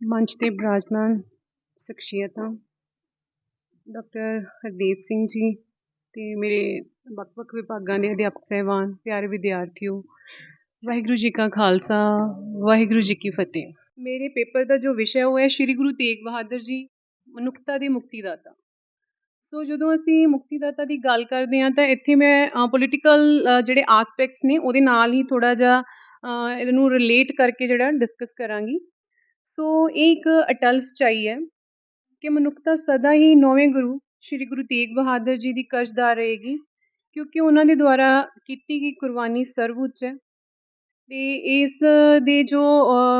ਮੰਚ ਤੇ ਬਰਾਜਮਾਨ ਸ਼ਖਸੀਅਤਾਂ ਡਾਕਟਰ ਹਰਦੀਪ ਸਿੰਘ ਜੀ ਤੇ ਮੇਰੇ ਵੱਖ-ਵੱਖ ਵਿਭਾਗਾਂ ਦੇ ਅਧਿਆਪਕ ਸਹਿਬਾਨ, ਪਿਆਰੇ ਵਿਦਿਆਰਥੀਓ, ਵਾਹਿਗੁਰੂ ਜੀ ਕਾ ਖਾਲਸਾ, ਵਾਹਿਗੁਰੂ ਜੀ ਕੀ ਫਤਿਹ। ਮੇਰੇ ਪੇਪਰ ਦਾ ਜੋ ਵਿਸ਼ਾ ਉਹ ਹੈ ਸ਼੍ਰੀ ਗੁਰੂ ਤੇਗ ਬਹਾਦਰ ਜੀ ਮਨੁੱਖਤਾ ਦੇ ਮੁਕਤੀ ਦਾਤਾ ਸੋ ਜਦੋਂ ਅਸੀਂ ਮੁਕਤੀ ਦਾਤਾ ਦੀ ਗੱਲ ਕਰਦੇ ਹਾਂ, ਤਾਂ ਇੱਥੇ ਮੈਂ ਪੋਲੀਟੀਕਲ ਜਿਹੜੇ ਆਸਪੈਕਟਸ ਨੇ, ਉਹਦੇ ਨਾਲ ਹੀ ਥੋੜਾ ਜਿਹਾ ਇਹਨੂੰ ਰਿਲੇਟ ਕਰਕੇ ਜਿਹੜਾ ਡਿਸਕਸ ਕਰਾਂਗੀ। ਸੋ ਇਹ ਇੱਕ ਅਟਲ ਸੱਚਾਈ ਹੈ ਕਿ ਮਨੁੱਖਤਾ ਸਦਾ ਹੀ ਨੌਵੇਂ ਗੁਰੂ, ਸ਼੍ਰੀ ਗੁਰੂ ਤੇਗ ਬਹਾਦਰ ਜੀ ਦੀ ਕਰਜ਼ਦਾਰ ਰਹੇਗੀ, ਕਿਉਂਕਿ ਉਹਨਾਂ ਦੇ ਦੁਆਰਾ ਕੀਤੀ ਗਈ ਕੁਰਬਾਨੀ ਸਰਵਉੱਚ ਹੈ। ਤੇ ਇਸ ਦੇ ਜੋ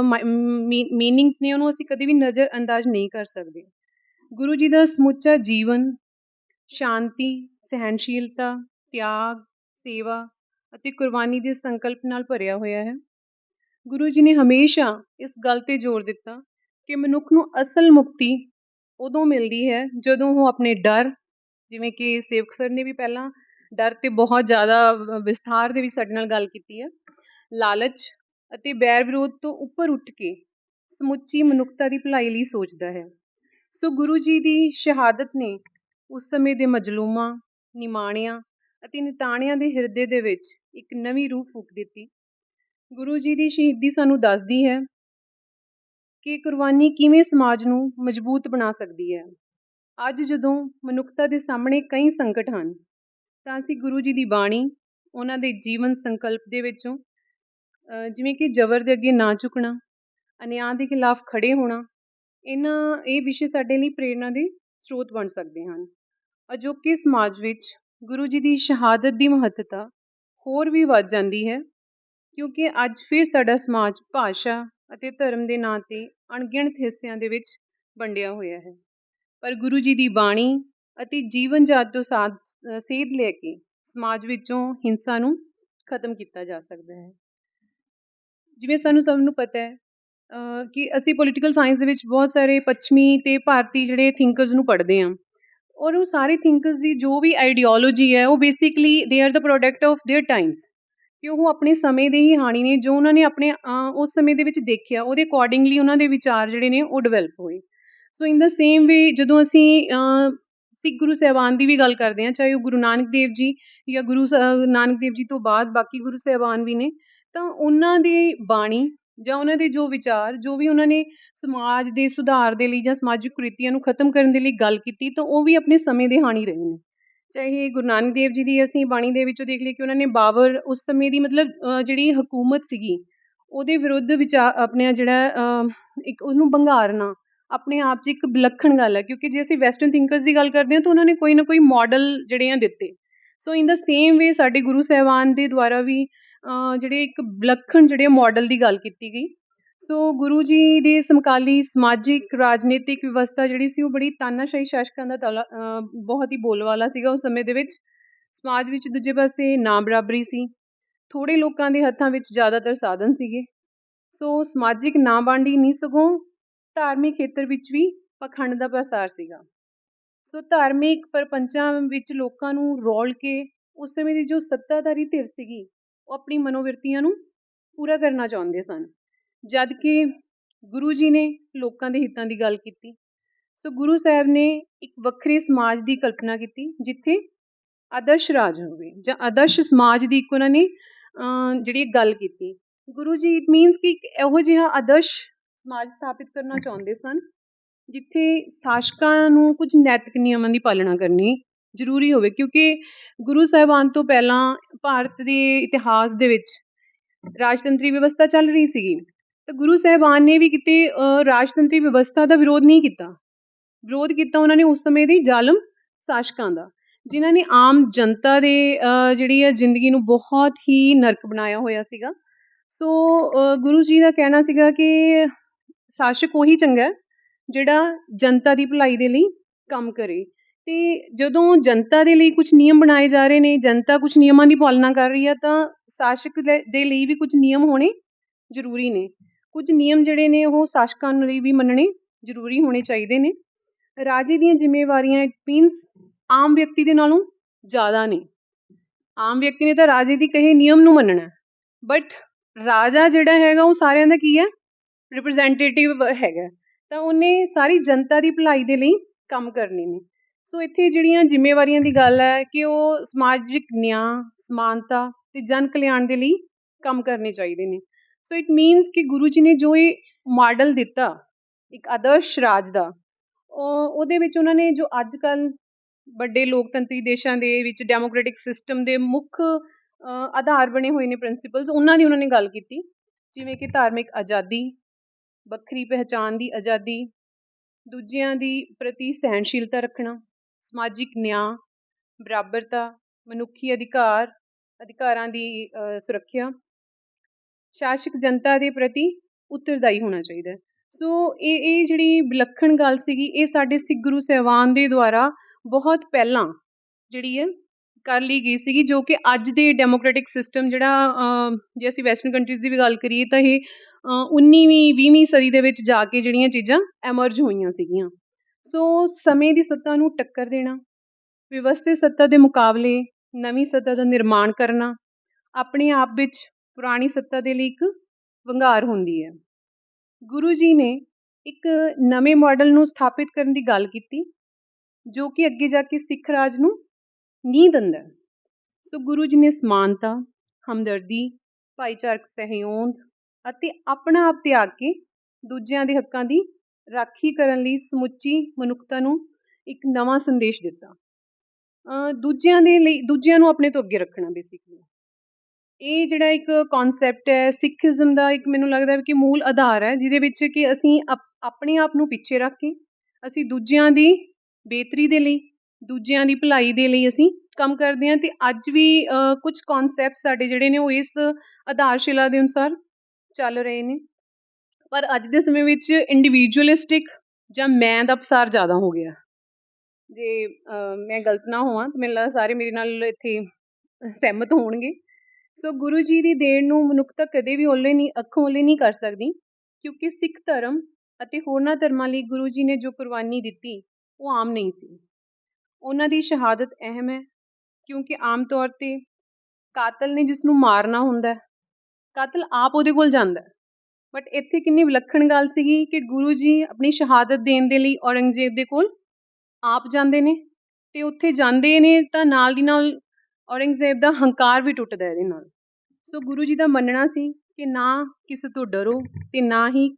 ਮੀਨਿੰਗਸ ਨੇ, ਉਹਨੂੰ ਅਸੀਂ ਕਦੇ ਵੀ ਨਜ਼ਰ ਅੰਦਾਜ਼ ਨਹੀਂ ਕਰ ਸਕਦੇ। ਗੁਰੂ ਜੀ ਦਾ ਸਮੁੱਚਾ ਜੀਵਨ, ਸ਼ਾਂਤੀ, ਸਹਿਣਸ਼ੀਲਤਾ, ਤਿਆਗ, ਸੇਵਾ ਅਤੇ ਕੁਰਬਾਨੀ ਦੇ ਸੰਕਲਪ ਨਾਲ ਭਰਿਆ ਹੋਇਆ ਹੈ। ਗੁਰੂ ਜੀ ਨੇ ਹਮੇਸ਼ਾ ਇਸ ਗੱਲ ਤੇ ਜ਼ੋਰ ਦਿੱਤਾ ਕਿ ਮਨੁੱਖ ਨੂੰ ਅਸਲ ਮੁਕਤੀ ਉਦੋਂ ਮਿਲਦੀ ਹੈ ਜਦੋਂ ਉਹ ਆਪਣੇ ਡਰ, ਜਿਵੇਂ ਕਿ ਸੇਵਕ ਸਰ ਨੇ ਵੀ ਪਹਿਲਾਂ ਡਰ ਤੇ ਬਹੁਤ ਜ਼ਿਆਦਾ ਵਿਸਥਾਰ ਦੇ ਵਿੱਚ ਸਾਡੇ ਨਾਲ ਗੱਲ ਕੀਤੀ ਹੈ, ਲਾਲਚ ਅਤੇ ਬੈਰ ਵਿਰੋਧ ਤੋਂ ਉੱਪਰ ਉੱਠ ਕੇ ਸਮੁੱਚੀ ਮਨੁੱਖਤਾ ਦੀ ਭਲਾਈ ਲਈ ਸੋਚਦਾ ਹੈ। ਸੋ ਗੁਰੂ ਜੀ ਦੀ ਸ਼ਹਾਦਤ ਨੇ ਉਸ ਸਮੇਂ ਦੇ ਮਜਲੂਮਾਂ, ਨਿਮਾਣਿਆਂ ਅਤੇ ਨਿਤਾਣਿਆਂ ਦੇ ਹਿਰਦੇ ਦੇ ਵਿੱਚ ਇੱਕ ਨਵੀਂ ਰੂਹ ਫੂਕ ਦਿੱਤੀ। ਗੁਰੂ ਜੀ ਦੀ ਸ਼ਹੀਦੀ ਸਾਨੂੰ ਦੱਸਦੀ ਹੈ ਕਿ ਕੁਰਬਾਨੀ ਕਿਵੇਂ ਸਮਾਜ ਨੂੰ ਮਜ਼ਬੂਤ ਬਣਾ ਸਕਦੀ ਹੈ। ਅੱਜ ਜਦੋਂ ਮਨੁੱਖਤਾ ਦੇ ਸਾਹਮਣੇ ਕਈ ਸੰਕਟ ਹਨ, ਤਾਂ ਅਸੀਂ ਗੁਰੂ ਜੀ ਦੀ ਬਾਣੀ, ਉਹਨਾਂ ਦੇ ਜੀਵਨ ਸੰਕਲਪ ਦੇ ਵਿੱਚੋਂ ਜਿਵੇਂ ਕਿ ਜ਼ਬਰ ਦੇ ਅੱਗੇ ਨਾ ਝੁਕਣਾ, ਅਨਿਆਂ ਦੇ ਖਿਲਾਫ ਖੜੇ ਹੋਣਾ ਇਹਨਾਂ ਇਹ ਵਿਸ਼ੇ ਸਾਡੇ ਲਈ ਪ੍ਰੇਰਨਾ ਦੇ ਸਰੋਤ ਬਣ ਸਕਦੇ ਹਨ। ਅਜੋਕੇ ਸਮਾਜ ਵਿੱਚ ਗੁਰੂ ਜੀ ਦੀ ਸ਼ਹਾਦਤ ਦੀ ਮਹੱਤਤਾ ਹੋਰ ਵੀ ਵੱਧ ਜਾਂਦੀ ਹੈ, ਕਿਉਂਕਿ ਅੱਜ ਫਿਰ ਸਾਡਾ ਸਮਾਜ ਭਾਸ਼ਾ ਅਤੇ ਧਰਮ ਦੇ ਨਾਂ ਤੇ ਅਣਗਿਣਤ ਹਿੱਸਿਆਂ ਦੇ ਵਿੱਚ ਵੰਡਿਆ ਹੋਇਆ ਹੈ। ਪਰ ਗੁਰੂ ਜੀ ਦੀ ਬਾਣੀ ਅਤੇ ਜੀਵਨ ਜਾਤ ਤੋਂ ਸਾਧ ਸੇਧ ਲੈ ਕੇ ਸਮਾਜ ਵਿੱਚੋਂ ਹਿੰਸਾ ਨੂੰ ਖਤਮ ਕੀਤਾ ਜਾ ਸਕਦਾ ਹੈ। ਜਿਵੇਂ ਸਾਨੂੰ ਸਭ ਨੂੰ ਪਤਾ ਹੈ ਕਿ ਅਸੀਂ ਪੋਲੀਟੀਕਲ ਸਾਇੰਸ ਦੇ ਵਿੱਚ ਬਹੁਤ ਸਾਰੇ ਪੱਛਮੀ ਅਤੇ ਭਾਰਤੀ ਜਿਹੜੇ ਥਿੰਕਰਸ ਨੂੰ ਪੜ੍ਹਦੇ ਹਾਂ। ਔਰ ਉਹ ਸਾਰੇ ਥਿੰਕਰਸ ਦੀ ਜੋ ਵੀ ਆਈਡੀਓਲੋਜੀ ਹੈ, ਉਹ basically they are the product of their times ਕਿ ਉਹ ਆਪਣੇ ਸਮੇਂ ਦੇ ਹੀ ਹਾਣੀ ਨੇ, ਜੋ ਉਹਨਾਂ ਨੇ ਆਪਣੇ ਉਸ ਸਮੇਂ ਦੇ ਵਿੱਚ ਦੇਖਿਆ, ਉਹਦੇ ਅਕੋਰਡਿੰਗਲੀ ਉਹਨਾਂ ਦੇ ਵਿਚਾਰ ਜਿਹੜੇ ਨੇ, ਉਹ ਡਿਵੈਲਪ ਹੋਏ। ਸੋ ਇਨ ਦਾ ਸੇਮ ਵੇ ਜਦੋਂ ਅਸੀਂ ਸਿੱਖ ਗੁਰੂ ਸਾਹਿਬਾਨ ਦੀ ਵੀ ਗੱਲ ਕਰਦੇ ਹਾਂ, ਚਾਹੇ ਉਹ ਗੁਰੂ ਨਾਨਕ ਦੇਵ ਜੀ ਜਾਂ ਗੁਰੂ ਨਾਨਕ ਦੇਵ ਜੀ ਤੋਂ ਬਾਅਦ ਬਾਕੀ ਗੁਰੂ ਸਾਹਿਬਾਨ ਵੀ ਨੇ, ਤਾਂ ਉਹਨਾਂ ਦੀ ਬਾਣੀ ਜਾਂ ਉਹਨਾਂ ਦੇ ਜੋ ਵਿਚਾਰ, ਜੋ ਵੀ ਉਹਨਾਂ ਨੇ ਸਮਾਜ ਦੇ ਸੁਧਾਰ ਦੇ ਲਈ ਜਾਂ ਸਮਾਜਿਕ ਕੁਰੀਤੀਆਂ ਨੂੰ ਖਤਮ ਕਰਨ ਦੇ ਲਈ ਗੱਲ ਕੀਤੀ, ਤਾਂ ਉਹ ਵੀ ਆਪਣੇ ਸਮੇਂ ਦੇ ਹਾਣੀ ਰਹੇ ਨੇ। ਚਾਹੇ ਗੁਰੂ ਨਾਨਕ ਦੇਵ ਜੀ ਦੀ ਅਸੀਂ ਬਾਣੀ ਦੇ ਵਿੱਚੋਂ ਦੇਖ ਲਈਏ ਕਿ ਉਹਨਾਂ ਨੇ ਬਾਬਰ ਉਸ ਸਮੇਂ ਦੀ ਮਤਲਬ ਜਿਹੜੀ ਹਕੂਮਤ ਸੀਗੀ, ਉਹਦੇ ਵਿਰੁੱਧ ਵਿਚਾਰ ਆਪਣੇ ਜਿਹੜਾ ਇੱਕ ਉਹਨੂੰ ਬੰਗਾਰਨਾ, ਆਪਣੇ ਆਪ 'ਚ ਇੱਕ ਵਿਲੱਖਣ ਗੱਲ ਹੈ, ਕਿਉਂਕਿ ਜੇ ਅਸੀਂ ਵੈਸਟਰਨ ਥਿੰਕਰਸ ਦੀ ਗੱਲ ਕਰਦੇ ਹਾਂ, ਤਾਂ ਉਹਨਾਂ ਨੇ ਕੋਈ ਨਾ ਕੋਈ ਮਾਡਲ ਜਿਹੜੇ ਆ ਦਿੱਤੇ। ਸੋ ਇਨ ਦਾ ਸੇਮ ਵੇ ਸਾਡੇ ਗੁਰੂ ਸਾਹਿਬਾਨ ਦੇ ਦੁਆਰਾ ਵੀ ਜਿਹੜੇ ਇੱਕ ਵਿਲੱਖਣ ਜਿਹੜੇ ਮੋਡਲ ਦੀ ਗੱਲ ਕੀਤੀ ਗਈ। ਸੋ ਗੁਰੂ ਜੀ ਦੇ ਸਮਕਾਲੀ ਸਮਾਜਿਕ, ਰਾਜਨੀਤਿਕ ਵਿਵਸਥਾ ਜਿਹੜੀ ਸੀ ਉਹ ਬੜੀ ਤਾਨਾਸ਼ਾਹੀ ਸ਼ਾਸਕਾਂ ਦਾ ਤਾਲਾ ਬਹੁਤ ਹੀ ਬੋਲਵਾਲਾ ਸੀਗਾ ਉਸ ਸਮੇਂ ਦੇ ਵਿੱਚ। ਸਮਾਜ ਵਿੱਚ ਦੂਜੇ ਪਾਸੇ ਨਾ ਬਰਾਬਰੀ ਸੀ। ਥੋੜ੍ਹੇ ਲੋਕਾਂ ਦੇ ਹੱਥਾਂ ਵਿੱਚ ਜ਼ਿਆਦਾਤਰ ਸਾਧਨ ਸੀਗੇ। ਸੋ ਸਮਾਜਿਕ ਨਾ ਬਾਂਡੀ ਨਹੀਂ ਸਗੋਂ ਧਾਰਮਿਕ ਖੇਤਰ ਵਿੱਚ ਵੀ ਪਖੰਡ ਦਾ ਪ੍ਰਸਾਰ ਸੀਗਾ। ਸੋ ਧਾਰਮਿਕ ਪਰਪੰਚਾਂ ਵਿੱਚ ਲੋਕਾਂ ਨੂੰ ਰੋਲ ਕੇ ਉਸ ਸਮੇਂ ਦੀ ਜੋ ਸੱਤਾਧਾਰੀ ਧਿਰ ਸੀਗੀ ਉਹ ਆਪਣੀ ਮਨੋਵਿਰਤੀਆਂ ਨੂੰ ਪੂਰਾ ਕਰਨਾ ਚਾਹੁੰਦੇ ਸਨ। ਜਦ ਕਿ ਗੁਰੂ ਜੀ ਨੇ ਲੋਕਾਂ ਦੇ ਹਿੱਤਾਂ ਦੀ ਗੱਲ ਕੀਤੀ। ਸੋ ਗੁਰੂ ਸਾਹਿਬ ਨੇ ਇੱਕ ਵੱਖਰੇ ਸਮਾਜ ਦੀ ਕਲਪਨਾ ਕੀਤੀ, ਜਿੱਥੇ ਆਦਰਸ਼ ਰਾਜ ਹੋਵੇ ਜਾਂ ਆਦਰਸ਼ ਸਮਾਜ ਦੀ ਇੱਕ ਉਹਨਾਂ ਨੇ ਜਿਹੜੀ ਗੱਲ ਕੀਤੀ। ਗੁਰੂ ਜੀ ਇਟ ਮੀਨਸ ਕਿ ਇੱਕ ਇਹੋ ਜਿਹਾ ਆਦਰਸ਼ ਸਮਾਜ ਸਥਾਪਿਤ ਕਰਨਾ ਚਾਹੁੰਦੇ ਸਨ, ਜਿੱਥੇ ਸ਼ਾਸਕਾਂ ਨੂੰ ਕੁਝ ਨੈਤਿਕ ਨਿਯਮਾਂ ਦੀ ਪਾਲਣਾ ਕਰਨੀ ਜ਼ਰੂਰੀ ਹੋਵੇ, ਕਿਉਂਕਿ ਗੁਰੂ ਸਾਹਿਬਾਨ ਤੋਂ ਪਹਿਲਾਂ ਭਾਰਤ ਦੇ ਇਤਿਹਾਸ ਦੇ ਵਿੱਚ ਰਾਜਤੰਤਰੀ ਵਿਵਸਥਾ ਚੱਲ ਰਹੀ ਸੀਗੀ। ਤਾਂ ਗੁਰੂ ਸਾਹਿਬਾਨ ਨੇ ਵੀ ਕਿਤੇ ਰਾਜਤੰਤਰੀ ਵਿਵਸਥਾ ਦਾ ਵਿਰੋਧ ਨਹੀਂ ਕੀਤਾ। ਵਿਰੋਧ ਕੀਤਾ ਉਹਨਾਂ ਨੇ ਉਸ ਸਮੇਂ ਦੀ ਜ਼ਾਲਮ ਸ਼ਾਸਕਾਂ ਦਾ, ਜਿਨ੍ਹਾਂ ਨੇ ਆਮ ਜਨਤਾ ਦੇ ਜਿਹੜੀ ਹੈ ਜ਼ਿੰਦਗੀ ਨੂੰ ਬਹੁਤ ਹੀ ਨਰਕ ਬਣਾਇਆ ਹੋਇਆ ਸੀਗਾ। ਸੋ ਗੁਰੂ ਜੀ ਦਾ ਕਹਿਣਾ ਸੀਗਾ ਕਿ ਸ਼ਾਸਕ ਉਹੀ ਚੰਗਾ ਜਿਹੜਾ ਜਨਤਾ ਦੀ ਭਲਾਈ ਦੇ ਲਈ ਕੰਮ ਕਰੇ। ਤੇ ਜਦੋਂ ਜਨਤਾ ਦੇ ਲਈ ਕੁਛ ਨਿਯਮ ਬਣਾਏ ਜਾ ਰਹੇ ਨੇ, ਜਨਤਾ ਕੁਛ ਨਿਯਮਾਂ ਦੀ ਪਾਲਣਾ ਕਰ ਰਹੀ ਹੈ ਤਾਂ ਸ਼ਾਸਕ ਦੇ ਦੇ ਲਈ ਵੀ ਕੁਝ ਨਿਯਮ ਹੋਣੇ ਜ਼ਰੂਰੀ ਨੇ। ਕੁਝ ਨਿਯਮ ਜਿਹੜੇ ਨੇ, ਉਹ ਸ਼ਾਸਕਾਂ ਨੂੰ ਲਈ ਵੀ ਮੰਨਣੇ ਜ਼ਰੂਰੀ ਹੋਣੇ ਚਾਹੀਦੇ ਨੇ। ਰਾਜੇ ਦੀਆਂ ਜ਼ਿੰਮੇਵਾਰੀਆਂ ਇਟ ਮੀਨਸ ਆਮ ਵਿਅਕਤੀ ਦੇ ਨਾਲੋਂ ਜ਼ਿਆਦਾ ਨੇ। ਆਮ ਵਿਅਕਤੀ ਨੇ ਤਾਂ ਰਾਜੇ ਦੀ ਕਹੇ ਨਿਯਮ ਨੂੰ ਮੰਨਣਾ। ਬਟ ਰਾਜਾ ਜਿਹੜਾ ਹੈਗਾ, ਉਹ ਸਾਰਿਆਂ ਦਾ ਕੀ ਹੈ? ਰਿਪਰੈਜ਼ੈਂਟੇਟਿਵ ਹੈਗਾ। ਤਾਂ ਉਹਨੇ ਸਾਰੀ ਜਨਤਾ ਦੀ ਭਲਾਈ ਦੇ ਲਈ ਕੰਮ ਕਰਨੇ ਨੇ। ਸੋ ਇੱਥੇ ਜਿਹੜੀਆਂ ਜ਼ਿੰਮੇਵਾਰੀਆਂ ਦੀ ਗੱਲ ਹੈ ਕਿ ਉਹ ਸਮਾਜਿਕ ਨਿਆਂ, ਸਮਾਨਤਾ ਅਤੇ ਜਨ ਕਲਿਆਣ ਦੇ ਲਈ ਕੰਮ ਕਰਨੇ ਚਾਹੀਦੇ ਨੇ। ਸੋ ਇਟ ਮੀਨਸ ਕਿ ਗੁਰੂ ਜੀ ਨੇ ਜੋ ਇਹ ਮਾਡਲ ਦਿੱਤਾ, ਇੱਕ ਆਦਰਸ਼ ਰਾਜ ਦਾ, ਉਹ, ਉਹਦੇ ਵਿੱਚ ਉਹਨਾਂ ਨੇ ਜੋ ਅੱਜ ਕੱਲ੍ਹ ਵੱਡੇ ਲੋਕਤੰਤਰੀ ਦੇਸ਼ਾਂ ਦੇ ਵਿੱਚ ਡੈਮੋਕ੍ਰੈਟਿਕ ਸਿਸਟਮ ਦੇ ਮੁੱਖ ਆਧਾਰ ਬਣੇ ਹੋਏ ਨੇ ਪ੍ਰਿੰਸੀਪਲਸ ਉਹਨਾਂ ਦੀ ਉਹਨਾਂ ਨੇ ਗੱਲ ਕੀਤੀ। ਜਿਵੇਂ ਕਿ ਧਾਰਮਿਕ ਆਜ਼ਾਦੀ, ਵੱਖਰੀ ਪਹਿਚਾਣ ਦੀ ਆਜ਼ਾਦੀ, ਦੂਜਿਆਂ ਦੀ ਪ੍ਰਤੀ ਸਹਿਣਸ਼ੀਲਤਾ ਰੱਖਣਾ ਸਮਾਜਿਕ ਨਿਆਂ, ਬਰਾਬਰਤਾ, ਮਨੁੱਖੀ ਅਧਿਕਾਰ, ਅਧਿਕਾਰਾਂ ਦੀ ਸੁਰੱਖਿਆ, ਸ਼ਾਸਕ ਜਨਤਾ ਦੇ ਪ੍ਰਤੀ ਉੱਤਰਦਾਈ ਹੋਣਾ ਚਾਹੀਦਾ ਸੋ ਇਹ ਇਹ ਜਿਹੜੀ ਵਿਲੱਖਣ ਗੱਲ ਸੀਗੀ, ਇਹ ਸਾਡੇ ਸਿੱਖ ਗੁਰੂ ਸਾਹਿਬਾਨ ਦੇ ਦੁਆਰਾ ਬਹੁਤ ਪਹਿਲਾਂ ਜਿਹੜੀ ਹੈ ਕਰ ਲਈ ਗਈ ਸੀਗੀ, ਜੋ ਕਿ ਅੱਜ ਦੇ ਡੈਮੋਕ੍ਰੈਟਿਕ ਸਿਸਟਮ ਜਿਹੜਾ ਜੇ ਅਸੀਂ ਵੈਸਟਰਨ ਕੰਟਰੀਜ਼ ਦੀ ਵੀ ਗੱਲ ਕਰੀਏ ਤਾਂ ਇਹ 19ਵੀਂ 20ਵੀਂ ਸਦੀ ਦੇ ਵਿੱਚ ਜਾ ਕੇ ਜਿਹੜੀਆਂ ਚੀਜ਼ਾਂ ਐਮਰਜ ਹੋਈਆਂ ਸੀਗੀਆਂ। ਸੋ ਸਮੇਂ ਦੀ ਸੱਤਾ ਨੂੰ ਟੱਕਰ ਦੇਣਾ, ਵਿਵਸਥਿਤ ਸੱਤਾ ਦੇ ਮੁਕਾਬਲੇ ਨਵੀਂ ਸੱਤਾ ਦਾ ਨਿਰਮਾਣ ਕਰਨਾ, ਆਪਣੇ ਆਪ ਵਿੱਚ ਪੁਰਾਣੀ ਸੱਤਾ ਦੇ ਲਈ ਇੱਕ ਵੰਗਾਰ ਹੁੰਦੀ ਹੈ। ਗੁਰੂ ਜੀ ਨੇ ਇੱਕ ਨਵੇਂ ਮਾਡਲ ਨੂੰ ਸਥਾਪਿਤ ਕਰਨ ਦੀ ਗੱਲ ਕੀਤੀ, ਜੋ ਕਿ ਅੱਗੇ ਜਾ ਕੇ ਸਿੱਖ ਰਾਜ ਨੂੰ ਨੀਂਹ ਦਿੰਦਾ ਸੋ ਗੁਰੂ ਜੀ ਨੇ ਸਮਾਨਤਾ, ਹਮਦਰਦੀ, ਭਾਈਚਾਰਕ ਸਹਿਯੋਗ ਅਤੇ ਆਪਣਾ ਆਪ ਤਿਆਗ ਕੇ ਦੂਜਿਆਂ ਦੇ ਹੱਕਾਂ ਦੀ ਰਾਖੀ ਕਰਨ ਲਈ ਸਮੁੱਚੀ ਮਨੁੱਖਤਾ ਨੂੰ ਇੱਕ ਨਵਾਂ ਸੰਦੇਸ਼ ਦਿੱਤਾ। ਦੂਜਿਆਂ ਦੇ ਲਈ, ਦੂਜਿਆਂ ਨੂੰ ਆਪਣੇ ਤੋਂ ਅੱਗੇ ਰੱਖਣਾ ਬੇਸਿਕਲੀ ਇਹ ਜਿਹੜਾ ਇੱਕ ਕਨਸੈਪਟ ਹੈ ਸਿੱਖੀਜ਼ਮ ਦਾ ਇੱਕ ਮੈਨੂੰ ਲੱਗਦਾ ਕਿ ਮੂਲ ਆਧਾਰ ਹੈ, ਜਿਹਦੇ ਵਿੱਚ ਕਿ ਅਸੀਂ ਆਪਣੇ ਆਪ ਨੂੰ ਪਿੱਛੇ ਰੱਖ ਕੇ ਅਸੀਂ ਦੂਜਿਆਂ ਦੀ ਬਿਹਤਰੀ ਦੇ ਲਈ, ਦੂਜਿਆਂ ਦੀ ਭਲਾਈ ਦੇ ਲਈ ਅਸੀਂ ਕੰਮ ਕਰਦੇ ਹਾਂ ਅਤੇ ਅੱਜ ਵੀ ਕੁਝ ਕਨਸੈਪਟ ਸਾਡੇ ਜਿਹੜੇ ਨੇ ਉਹ ਇਸ ਆਧਾਰਸ਼ਿਲਾ ਦੇ ਅਨੁਸਾਰ ਚੱਲ ਰਹੇ ਨੇ। ਪਰ ਅੱਜ ਦੇ ਸਮੇਂ ਵਿੱਚ ਇੰਡੀਵਿਜੂਅਲਿਸਟਿਕ ਜਾਂ ਮੈਂ ਦਾ ਪਸਾਰ ਜ਼ਿਆਦਾ ਹੋ ਗਿਆ। ਜੇ ਮੈਂ ਗਲਤ ਨਾ ਹੋਵਾਂ ਤਾਂ ਮੈਨੂੰ ਲੱਗਦਾ ਸਾਰੇ ਮੇਰੇ ਨਾਲ ਇੱਥੇ ਸਹਿਮਤ ਹੋਣਗੇ। ਸੋ ਗੁਰੂ ਜੀ ਦੀ ਦੇਣ ਨੂੰ ਮਨੁੱਖਤਾ ਕਦੇ ਵੀ ਓਲੇ ਨਹੀਂ, ਅੱਖੋਂ ਓਲੇ ਨਹੀਂ ਕਰ ਸਕਦੀ, ਕਿਉਂਕਿ ਸਿੱਖ ਧਰਮ ਅਤੇ ਹੋਰਨਾਂ ਧਰਮਾਂ ਲਈ ਗੁਰੂ ਜੀ ਨੇ ਜੋ ਕੁਰਬਾਨੀ ਦਿੱਤੀ, ਉਹ ਆਮ ਨਹੀਂ ਸੀ। ਉਹਨਾਂ ਦੀ ਸ਼ਹਾਦਤ ਅਹਿਮ ਹੈ, ਕਿਉਂਕਿ ਆਮ ਤੌਰ 'ਤੇ ਕਾਤਲ ਨੇ ਜਿਸ ਨੂੰ ਮਾਰਨਾ ਹੁੰਦਾ ਕਾਤਲ ਆਪ ਉਹਦੇ ਕੋਲ ਜਾਂਦਾ ਬਟ ਇੱਥੇ ਕਿੰਨੀ ਵਿਲੱਖਣ ਗੱਲ ਸੀਗੀ ਕਿ ਗੁਰੂ ਜੀ ਆਪਣੀ ਸ਼ਹਾਦਤ ਦੇਣ ਦੇ ਲਈ ਔਰੰਗਜ਼ੇਬ ਦੇ ਕੋਲ ਆਪ ਜਾਂਦੇ ਨੇ ਅਤੇ ਉੱਥੇ ਜਾਂਦੇ ਨੇ ਤਾਂ ਨਾਲ ਦੀ ਨਾਲ ਔਰੰਗਜ਼ੇਬ ਦਾ ਹੰਕਾਰ ਵੀ ਟੁੱਟਦਾ ਇਹਦੇ ਨਾਲ। ਸੋ ਗੁਰੂ ਜੀ ਦਾ ਮੰਨਣਾ ਸੀ ਕਿ ਨਾ ਕਿਸੇ ਤੋਂ ਡਰੋ ਅਤੇ ਨਾ ਹੀ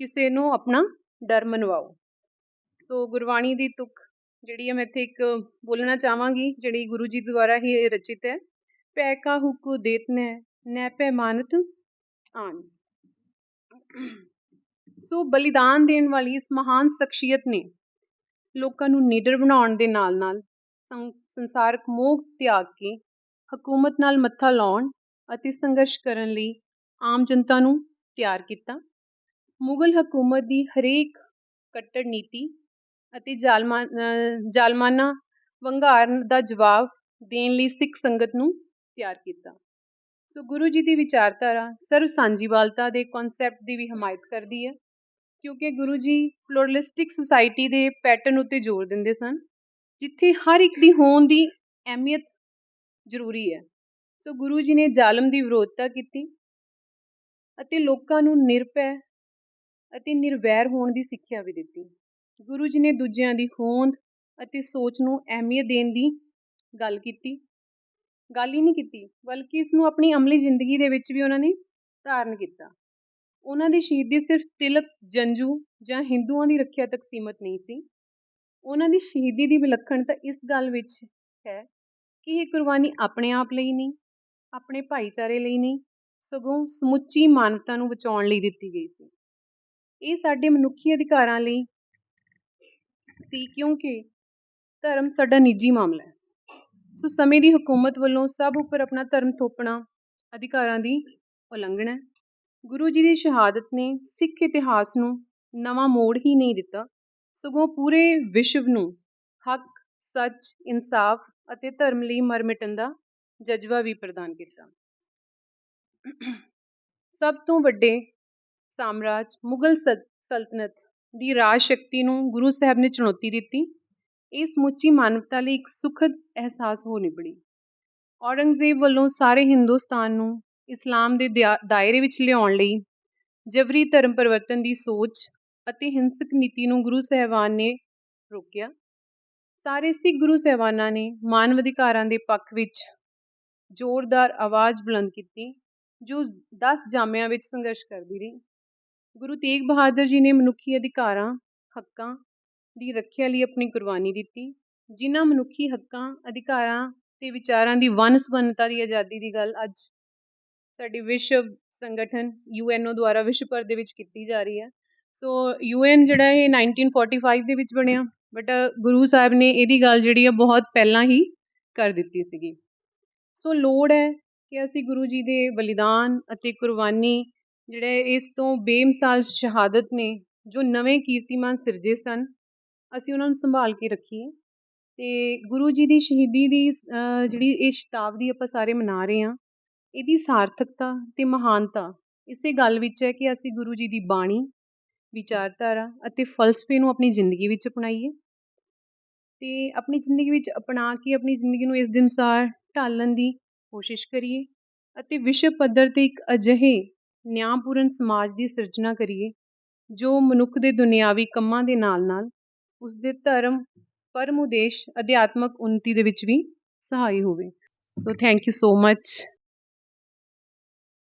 ਕਿਸੇ ਨੂੰ ਆਪਣਾ ਡਰ ਮਨਵਾਓ। ਸੋ ਗੁਰਬਾਣੀ ਦੀ ਤੁਕ ਜਿਹੜੀ ਹੈ ਮੈਂ ਇੱਥੇ ਇੱਕ ਬੋਲਣਾ ਚਾਹਾਂਗੀ, ਜਿਹੜੀ ਗੁਰੂ ਜੀ ਦੁਆਰਾ ਹੀ ਰਚਿਤ ਹੈ। ਪੈ ਕਾ ਹੁਕੂ ਦੇਤਨੈ, ਨੈ ਪੈ ਮਾਨਤ ਆਨ ਸੋ ਬਲੀਦਾਨ ਦੇਣ ਵਾਲੀ ਇਸ ਮਹਾਨ ਸ਼ਖਸੀਅਤ ਨੇ ਲੋਕਾਂ ਨੂੰ ਨੀਡਰ ਬਣਾਉਣ ਦੇ ਨਾਲ ਨਾਲ ਸੰਸਾਰਕ ਮੋਹ ਤਿਆਗ ਕੇ ਹਕੂਮਤ ਨਾਲ ਮੱਥਾ ਲਾਉਣ ਅਤੇ ਸੰਘਰਸ਼ ਕਰਨ ਲਈ ਆਮ ਜਨਤਾ ਨੂੰ ਤਿਆਰ ਕੀਤਾ। ਮੁਗਲ ਹਕੂਮਤ ਦੀ ਹਰੇਕ ਕੱਟੜ ਨੀਤੀ ਅਤੇ ਜ਼ਾਲਮਾ ਜ਼ਾਲਮਾਨਾ ਵੰਗਾਰ ਦਾ ਜਵਾਬ ਦੇਣ ਲਈ ਸਿੱਖ ਸੰਗਤ ਨੂੰ ਤਿਆਰ ਕੀਤਾ। ਸੋ ਗੁਰੂ ਜੀ ਦੀ ਵਿਚਾਰਧਾਰਾ ਸਰਵ ਸਾਂਝੀਵਾਲਤਾ ਦੇ ਕਨਸੈਪਟ ਦੀ ਵੀ ਹਮਾਇਤ ਕਰਦੀ ਹੈ, ਕਿਉਂਕਿ ਗੁਰੂ ਜੀ ਪਲੋਰਲਿਸਟਿਕ ਸੁਸਾਇਟੀ ਦੇ ਪੈਟਰਨ ਉੱਤੇ ਜ਼ੋਰ ਦਿੰਦੇ ਸਨ, ਜਿੱਥੇ ਹਰ ਇੱਕ ਦੀ ਹੋਂਦ ਦੀ ਅਹਿਮੀਅਤ ਜ਼ਰੂਰੀ ਹੈ। ਸੋ ਗੁਰੂ ਜੀ ਨੇ ਜ਼ਾਲਮ ਦੀ ਵਿਰੋਧਤਾ ਕੀਤੀ ਅਤੇ ਲੋਕਾਂ ਨੂੰ ਨਿਰਭੈ ਅਤੇ ਨਿਰਵੈਰ ਹੋਣ ਦੀ ਸਿੱਖਿਆ ਵੀ ਦਿੱਤੀ। ਗੁਰੂ ਜੀ ਨੇ ਦੂਜਿਆਂ ਦੀ ਹੋਂਦ ਅਤੇ ਸੋਚ ਨੂੰ ਅਹਿਮੀਅਤ ਦੇਣ ਦੀ ਗੱਲ ਕੀਤੀ। ਗੱਲ ਹੀ ਨਹੀਂ ਕੀਤੀ, ਬਲਕਿ ਇਸ ਨੂੰ ਆਪਣੀ ਅਮਲੀ ਜ਼ਿੰਦਗੀ ਦੇ ਵਿੱਚ ਵੀ ਉਹਨਾਂ ਨੇ ਧਾਰਨ ਕੀਤਾ। ਉਹਨਾਂ ਦੀ ਸ਼ਹੀਦੀ ਸਿਰਫ ਤਿਲਕ, ਜੰਜੂ ਜਾਂ ਹਿੰਦੂਆਂ ਦੀ ਰੱਖਿਆ ਤੱਕ ਸੀਮਤ ਨਹੀਂ ਸੀ। ਉਹਨਾਂ ਦੀ ਸ਼ਹੀਦੀ ਦੀ ਵਿਲੱਖਣਤਾ ਇਸ ਗੱਲ ਵਿੱਚ ਹੈ ਕਿ ਇਹ ਕੁਰਬਾਨੀ ਆਪਣੇ ਆਪ ਲਈ ਨਹੀਂ, ਆਪਣੇ ਭਾਈਚਾਰੇ ਲਈ ਨਹੀਂ, ਸਗੋਂ ਸਮੁੱਚੀ ਮਾਨਵਤਾ ਨੂੰ ਬਚਾਉਣ ਲਈ ਦਿੱਤੀ ਗਈ ਸੀ। ਇਹ ਸਾਡੇ ਮਨੁੱਖੀ ਅਧਿਕਾਰਾਂ ਲਈ ਸੀ, ਕਿਉਂਕਿ ਧਰਮ ਸਾਡਾ ਨਿੱਜੀ ਮਾਮਲਾ ਹੈ। ਸੋ ਸਮੇਂ ਦੀ ਹਕੂਮਤ ਵੱਲੋਂ ਸਭ ਉੱਪਰ ਆਪਣਾ ਧਰਮ ਥੋਪਣਾ, ਅਧਿਕਾਰਾਂ ਦੀ ਉਲੰਘਣਾ ਗੁਰੂ ਜੀ ਦੀ ਸ਼ਹਾਦਤ ਨੇ ਸਿੱਖ ਇਤਿਹਾਸ ਨੂੰ ਨਵਾਂ ਮੋੜ ਹੀ ਨਹੀਂ ਦਿੱਤਾ। ਸਗੋਂ ਪੂਰੇ ਵਿਸ਼ਵ ਨੂੰ ਹੱਕ, ਸੱਚ, ਇਨਸਾਫ ਅਤੇ ਧਰਮ ਲਈ ਮਰ ਮਿਟਣ ਦਾ ਜਜ਼ਬਾ ਵੀ ਪ੍ਰਦਾਨ ਕੀਤਾ। ਸਭ ਤੋਂ ਵੱਡੇ ਸਾਮਰਾਜ ਮੁਗਲ ਸਲਤਨਤ ਦੀ ਰਾਜ ਸ਼ਕਤੀ ਨੂੰ ਗੁਰੂ ਸਾਹਿਬ ਨੇ ਚੁਣੌਤੀ ਦਿੱਤੀ। ਇਹ ਸਮੁੱਚੀ ਮਾਨਵਤਾ ਲਈ ਇੱਕ ਸੁਖਦ ਅਹਿਸਾਸ ਹੋ ਨਿਬੜੀ ਔਰੰਗਜ਼ੇਬ ਵੱਲੋਂ ਸਾਰੇ ਹਿੰਦੁਸਤਾਨ ਨੂੰ ਇਸਲਾਮ ਦੇ ਦਿਆ, ਦਾਇਰੇ ਵਿੱਚ ਲਿਆਉਣ ਲਈ ਜਬਰੀ ਧਰਮ ਪਰਿਵਰਤਨ ਦੀ ਸੋਚ ਅਤੇ ਹਿੰਸਕ ਨੀਤੀ ਨੂੰ ਗੁਰੂ ਸਾਹਿਬਾਨ ਨੇ ਰੋਕਿਆ। ਸਾਰੇ ਸਿੱਖ ਗੁਰੂ ਸਾਹਿਬਾਨਾਂ ਨੇ ਮਾਨਵ ਅਧਿਕਾਰਾਂ ਦੇ ਪੱਖ ਵਿੱਚ ਜ਼ੋਰਦਾਰ ਆਵਾਜ਼ ਬੁਲੰਦ ਕੀਤੀ, ਜੋ 10 ਜਾਮਿਆਂ ਵਿੱਚ ਸੰਘਰਸ਼ ਕਰਦੀ ਰਹੀ। ਗੁਰੂ ਤੇਗ ਬਹਾਦਰ ਜੀ ਨੇ ਮਨੁੱਖੀ ਅਧਿਕਾਰਾਂ, ਹੱਕਾਂ ਦੀ ਰੱਖਿਆ ਲਈ ਆਪਣੀ ਕੁਰਬਾਨੀ ਦਿੱਤੀ। ਜਿਨ੍ਹਾਂ ਮਨੁੱਖੀ ਹੱਕਾਂ, ਅਧਿਕਾਰਾਂ ਅਤੇ ਵਿਚਾਰਾਂ ਦੀ ਵੰਨ ਸੁਵੰਨਤਾ ਦੀ ਆਜ਼ਾਦੀ ਦੀ ਗੱਲ ਅੱਜ ਸਾਡੀ ਵਿਸ਼ਵ ਸੰਗਠਨ ਯੂ ਐੱਨ ਓ ਦੁਆਰਾ ਵਿਸ਼ਵ ਭਰ ਦੇ ਵਿੱਚ ਕੀਤੀ ਜਾ ਰਹੀ ਹੈ। ਸੋ ਯੂ ਯੂਐਨ ਜਿਹੜਾ ਇਹ 1945 ਦੇ ਵਿੱਚ ਬਣਿਆ ਬਟ ਗੁਰੂ ਸਾਹਿਬ ਨੇ ਇਹਦੀ ਗੱਲ ਜਿਹੜੀ ਆ ਬਹੁਤ ਪਹਿਲਾਂ ਹੀ ਕਰ ਦਿੱਤੀ ਸੀਗੀ। ਸੋ ਲੋੜ ਹੈ ਕਿ ਅਸੀਂ ਗੁਰੂ ਜੀ ਦੇ ਬਲੀਦਾਨ ਅਤੇ ਕੁਰਬਾਨੀ ਜਿਹੜੇ ਇਸ ਤੋਂ ਬੇਮਿਸਾਲ ਸ਼ਹਾਦਤ ਨੇ, ਜੋ ਨਵੇਂ ਕੀਰਤੀਮਾਨ ਸਿਰਜੇ ਸਨ ਅਸੀਂ ਉਹਨਾਂ ਨੂੰ ਸੰਭਾਲ ਕੇ ਰੱਖੀਏ। ਅਤੇ ਗੁਰੂ ਜੀ ਦੀ ਸ਼ਹੀਦੀ ਦੀ ਜਿਹੜੀ ਇਹ ਸ਼ਤਾਬਦੀ ਆਪਾਂ ਸਾਰੇ ਮਨਾ ਰਹੇ ਹਾਂ, ਇਹਦੀ ਸਾਰਥਕਤਾ ਅਤੇ ਮਹਾਨਤਾ, ਇਸੇ ਗੱਲ ਵਿੱਚ ਹੈ ਕਿ ਅਸੀਂ ਗੁਰੂ ਜੀ ਦੀ ਬਾਣੀ, ਵਿਚਾਰਧਾਰਾ ਅਤੇ ਫਲਸਫੇ ਨੂੰ ਆਪਣੀ ਜ਼ਿੰਦਗੀ ਵਿੱਚ ਅਪਣਾਈਏ। ਅਤੇ ਆਪਣੀ ਜ਼ਿੰਦਗੀ ਵਿੱਚ ਅਪਣਾ ਕੇ ਆਪਣੀ ਜ਼ਿੰਦਗੀ ਨੂੰ ਇਸ ਦੇ ਅਨੁਸਾਰ ਢਾਲਣ ਦੀ ਕੋਸ਼ਿਸ਼ ਕਰੀਏ ਅਤੇ ਵਿਸ਼ਵ ਪੱਧਰ ਤੇ ਇੱਕ ਅਜਿਹੇ ਨਿਆਂਪੂਰਨ ਸਮਾਜ ਦੀ ਸਿਰਜਣਾ ਕਰੀਏ, ਜੋ ਮਨੁੱਖ ਦੇ ਦੁਨਿਆਵੀ ਕੰਮਾਂ ਦੇ ਨਾਲ ਨਾਲ ਉਸਦੇ ਧਰਮ, ਪਰਮ ਉਦੇਸ਼, ਅਧਿਆਤਮਕ ਉੱਨਤੀ ਦੇ ਵਿੱਚ ਵੀ ਸਹਾਈ ਹੋਵੇ। So thank you so much